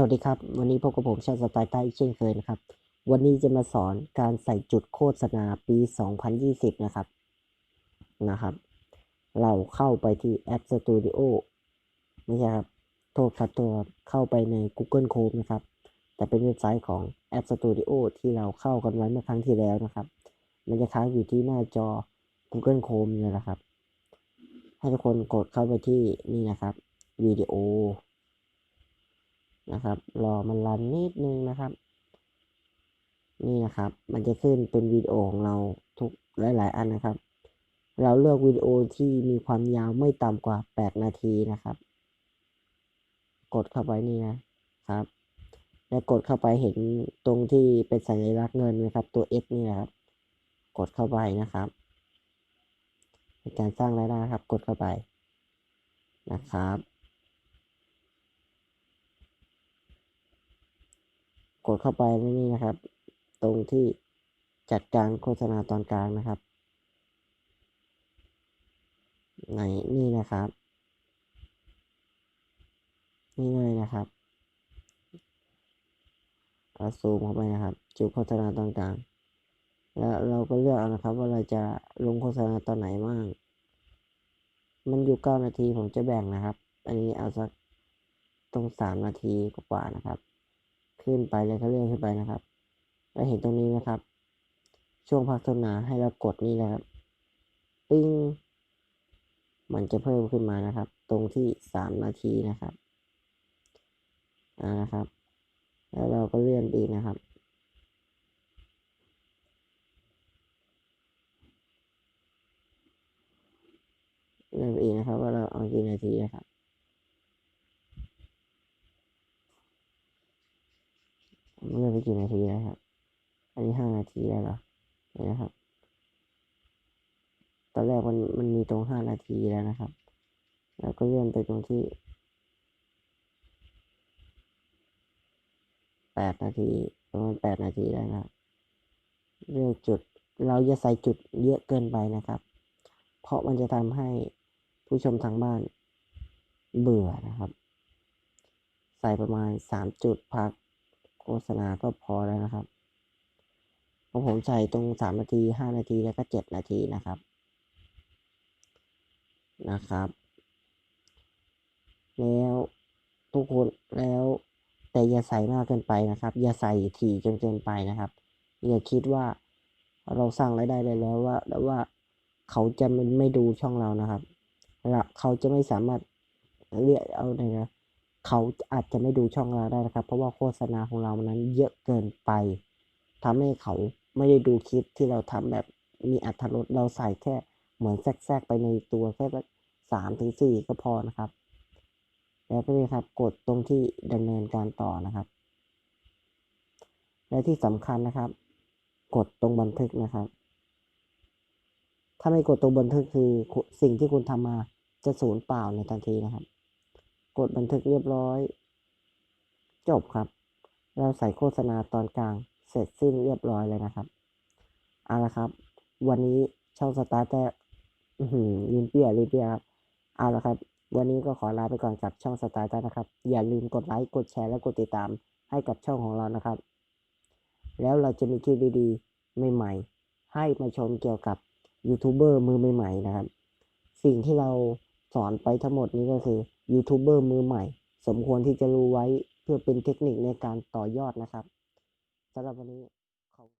สวัสดีครับ วันนี้พบกับผมชาติสไตล์ใต้เช่นเคยนะครับ วันนี้จะมาสอนการใส่จุดโฆษณาปี 2020 นะครับนะครับ เราเข้าไปที่ App Studio ไม่ใช่ครับ โทษครับตัวเข้าไปใน Google Chrome นะครับ แต่เป็นเว็บไซต์ของ App Studio ที่เราเข้ากันไว้เมื่อครั้งที่แล้วนะครับ มันจะค้างอยู่ที่หน้าจอ Google Chrome นี่ยนะครับ ให้ทุกคนกดเข้าไปที่นี่นะครับวิดีโอ นะครับ รอมันรันนิดนึงนะครับ นี่นะครับ มันจะขึ้นเป็นวิดีโอของเราทุกหลายๆ อันนะครับ เราเลือกวิดีโอที่มีความยาวไม่ต่ำกว่า 8 นาทีนะครับ กดเข้าไปนี่นะครับ แล้วกดเข้าไปเห็นตรงที่เป็นสัญลักษณ์เงินนะครับ ตัว X นี่นะครับ กดเข้าไปนะครับในการสร้างรายได้ครับ กดเข้าไปนะครับ กดเข้าไปแล้วนี่นะครับ ตรงที่จัดการโฆษณาตอนกลางนะครับในนี่นะครับ นี่เลยนะครับเราซูมเข้าไปนะครับ จุดโฆษณาตอนกลางแล้วเราก็เลือกเอานะครับ ว่าเราจะลงโฆษณาตอนไหนบ้างมันอยู่เก้านาทีผมจะแบ่งนะครับ อันนี้เอาสักตรงสามนาทีกว่านะครับ ขึ้นไปเลยก็เลื่อนขึ้นไปนะครับแล้วเห็นตรงนี้นะครับ ช่วงพักโฆษณาให้เรากดนี่นะครับ ปิ้ง มันจะเพิ่มขึ้นมานะครับ ตรงที่สามนาทีนะครับอ่านะครับ แล้วเราก็เลื่อนไปอีกนะครับเลื่อนไปอีกนะครับ ว่าเราเอากี่นาทีนะครับ เลื่อนไปกี่นาทีแล้วครับ อันนี้ห้านาทีแล้วเหรอนะครับ ตอนแรกมันมันมีตรงห้านาทีแล้วนะครับ แล้วก็เลื่อนไปตรงที่แปดนาทีประมาณแปดนาทีแล้วนะครับเลือกจุดเราจะใส่จุดเยอะเกินไปนะครับ เพราะมันจะทำให้ผู้ชมทางบ้านเบื่อนะครับ ใส่ประมาณสามจุดพัก ฆษณาก็พอแล้วนะครับเพราะผมใส่ตรงสามนาทีห้านาทีแล้วก็เจ็ดนาทีนะครับนะครับ แล้วทุกคนแล้วแต่อย่าใส่มากเกินไปนะครับ อย่าใส่ถี่จนเกินไปนะครับ อย่าคิดว่าเราสร้างรายได้ได้แล้วว่าแล้วว่าเขาจะไม่ไม่ดูช่องเรานะครับ และเขาจะไม่สามารถเรียกเอาไงนะ เขาอาจจะไม่ดูช่องเราได้นะครับ เพราะว่าโฆษณาของเรานั้นเยอะเกินไปทำให้เขาไม่ได้ดูคลิปที่เราทำแบบมีอัตรสเราใส่แค่เหมือนแทรกๆไปในตัวแค่สามถึงสี่ก็พอนะครับ แล้วก็นี่ครับกดตรงที่ดำเนินการต่อนะครับ และที่สำคัญนะครับ กดตรงบันทึกนะครับ ถ้าไม่กดตรงบันทึกคือสิ่งที่คุณทำมาจะสูญเปล่าในทันทีนะครับ กดบันทึกเรียบร้อย จบครับ เราใส่โฆษณาตอนกลาง เสร็จสิ้นเรียบร้อยเลยนะครับเอาละครับ วันนี้ช่องสตาร์ทลิมเปียลิมเปียครับเอาละครับ วันนี้ก็ขอลาไปก่อนกับช่องสตาร์ทนะครับ อย่าลืมกดไลค์กดแชร์และกดติดตามให้กับช่องของเรานะครับ แล้วเราจะมีคลิปดีๆใหม่ๆให้มาชมเกี่ยวกับยูทูบเบอร์มือใหม่ๆนะครับ สิ่งที่เรา สอนไปทั้งหมดนี้ก็คือยูทูบเบอร์มือใหม่ สมควรที่จะรู้ไว้เพื่อเป็นเทคนิคในการต่อยอดนะครับสำหรับวันนี้